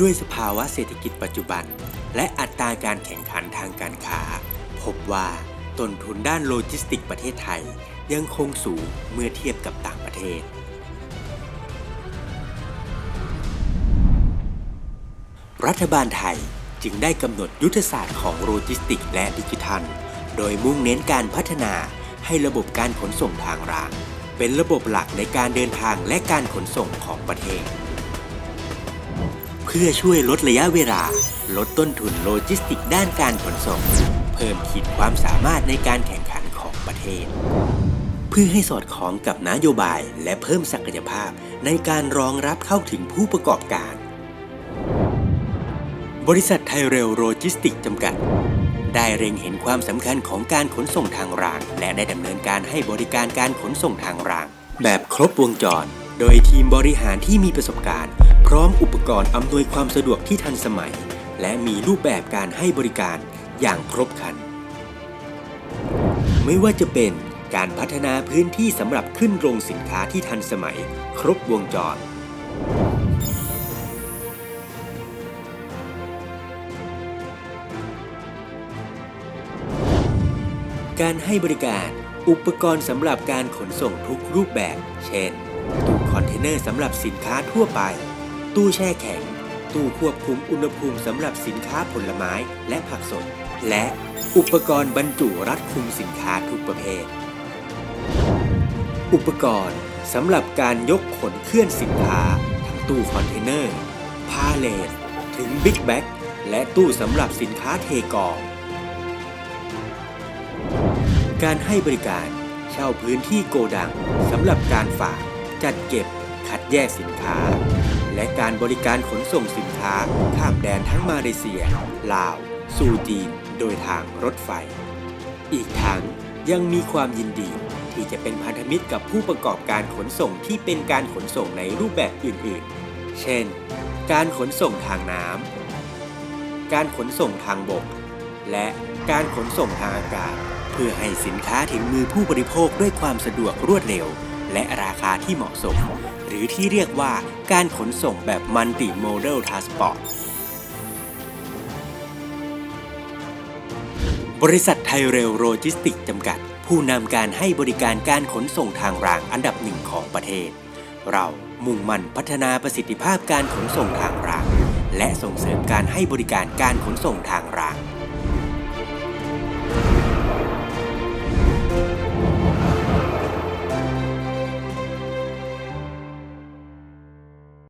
ด้วยสภาวะเศรษฐกิจปัจจุบัน และอัตราการแข่งขันทางการค้า พบว่าต้นทุนด้านโลจิสติกประเทศไทยยังคงสูงเมื่อเทียบกับต่างประเทศ รัฐบาลไทยจึงได้กำหนดยุทธศาสตร์ของโลจิสติกและดิจิทัล โดยมุ่งเน้นการพัฒนาให้ระบบการขนส่งทางราง เป็นระบบหลักในการเดินทางและการขนส่งของประเทศ พื่อช่วยลดระยะเวลา ลดต้นทุนโลจิสติกด้านการขนส่ง เพิ่มขีดความสามารถในการแข่งขันของประเทศ เพื่อให้สอดคล้องกับนโยบายและเพิ่มศักยภาพในการรองรับเข้าถึงผู้ประกอบการ บริษัทไทยเรลโลจิสติกจำกัด ได้เร็งเห็นความสำคัญของการขนส่งทางราง และได้ดำเนินการให้บริการการขนส่งทางราง แบบครบวงจร โดยทีมบริหารที่มีประสบการณ์ พร้อมอุปกรณ์อำนวยความสะดวกที่ทันสมัย และมีรูปแบบการให้บริการอย่างครบครัน ไม่ว่าจะเป็นการพัฒนาพื้นที่สำหรับขึ้นโรงสินค้าที่ทันสมัย ครบวงจร การให้บริการอุปกรณ์สำหรับการขนส่งทุกรูปแบบ เช่นตู้คอนเทนเนอร์สำหรับสินค้าทั่วไป ตู้แช่แข็ง ตู้ควบคุมอุณหภูมิสำหรับสินค้าผลไม้และผักสด และอุปกรณ์บรรจุรัดคุมสินค้าทุกประเภท อุปกรณ์สำหรับการยกขนเคลื่อนสินค้าทั้งตู้คอนเทนเนอร์ พาเลทถึงบิ๊กแบ็กและตู้สำหรับสินค้าเทกอง การให้บริการเช่าพื้นที่โกดังสำหรับการฝาก จัดเก็บคัดแยกสินค้า และการบริการขนส่งสินค้าข้ามแดนทั้งมาเลเซีย ลาว สู่จีน โดยทางรถไฟ อีกทั้งยังมีความยินดี ที่จะเป็นพันธมิตรกับผู้ประกอบการขนส่งที่เป็นการขนส่งในรูปแบบอื่นๆ เช่น การขนส่งทางน้ำ การขนส่งทางบก และการขนส่งทางอากาศ เพื่อให้สินค้าถึงมือผู้บริโภคด้วยความสะดวกรวดเร็ว และราคาที่เหมาะสม หรือที่เรียกว่าการขนส่งแบบมัลติโมเดลทรานสปอร์ตบริษัทไทยเรลโลจิสติกจำกัด ผู้นำการให้บริการการขนส่งทางรางอันดับหนึ่งของประเทศ เรามุ่งมั่นพัฒนาประสิทธิภาพการขนส่งทางราง และส่งเสริมการให้บริการการขนส่งทางราง